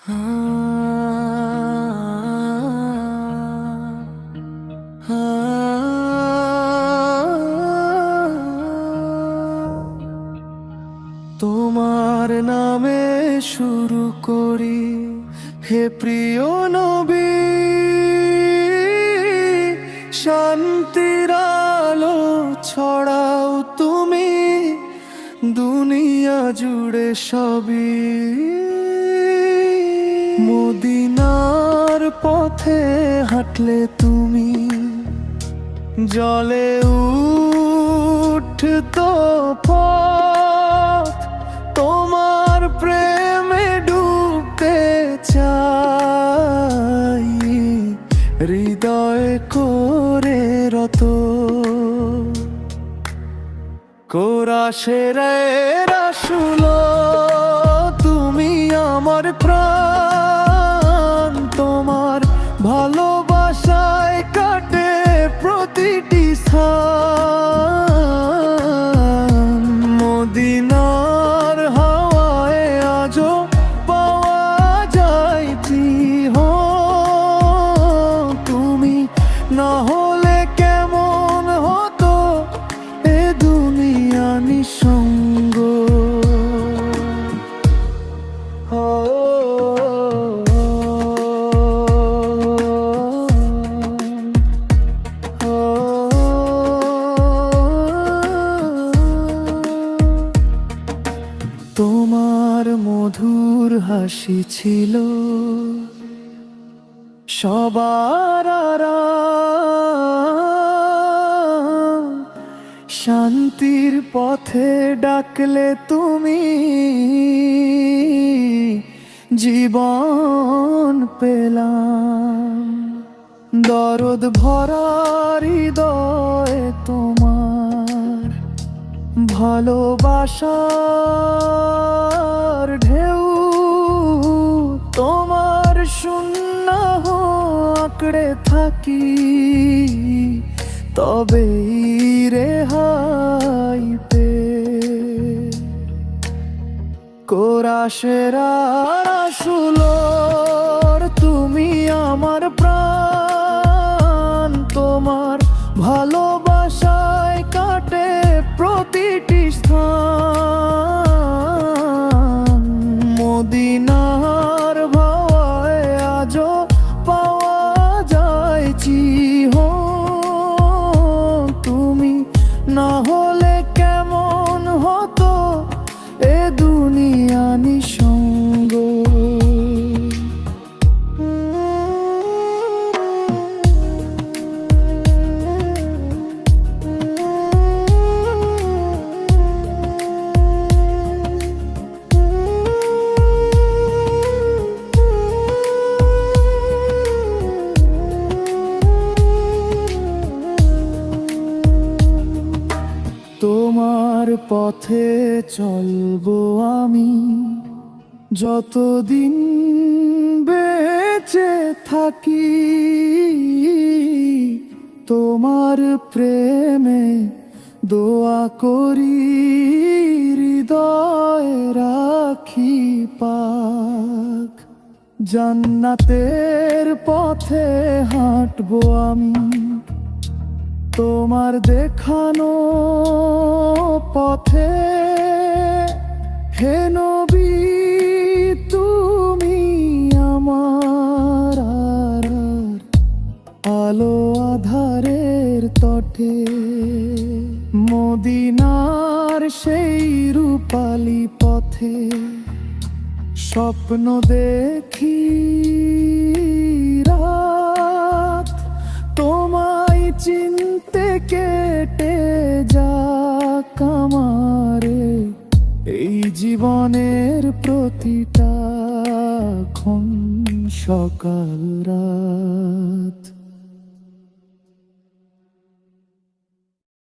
তোমার নামে শুরু করি হে প্রিয় নবী। শান্তির আলো ছড়াও তুমি দুনিয়া জুড়ে সবই। পথে হাঁটলে তুমি জলে উঠতো পথ। তোমার প্রেমে ডুবতে চাই, হৃদয় করে রত। কোরাশের রাসুল। হাসি ছিল। সবার শান্তির পথে ডাকলে তুমি জীবন পেলাম। দরদ ভরা হৃদয় তোমার, ভালোবাসার ঢেউ তোমার শূন্য আঁকড়ে থাকি তবে রেহাই পে কোরাশেরা সুলোর তুমি আমার প্রাণ তোমার ভালোবাসায় হলে কেমন হতো? এ দুনিয়া নিঃসঙ্গ পথে চলবো আমি। যতদিন বেঁচে থাকি, তোমার প্রেমে দোয়া করি, হৃদয় রাখি পাক। জান্নাতের পথে হাঁটবো আমি, তোমার দেখানো পথে হে তুমি আমার আলো আধারের তটে। মদিনার সেই রূপালি পথে স্বপ্ন দেখি জীবনের প্রতিটা ক্ষণ সকাল রাত।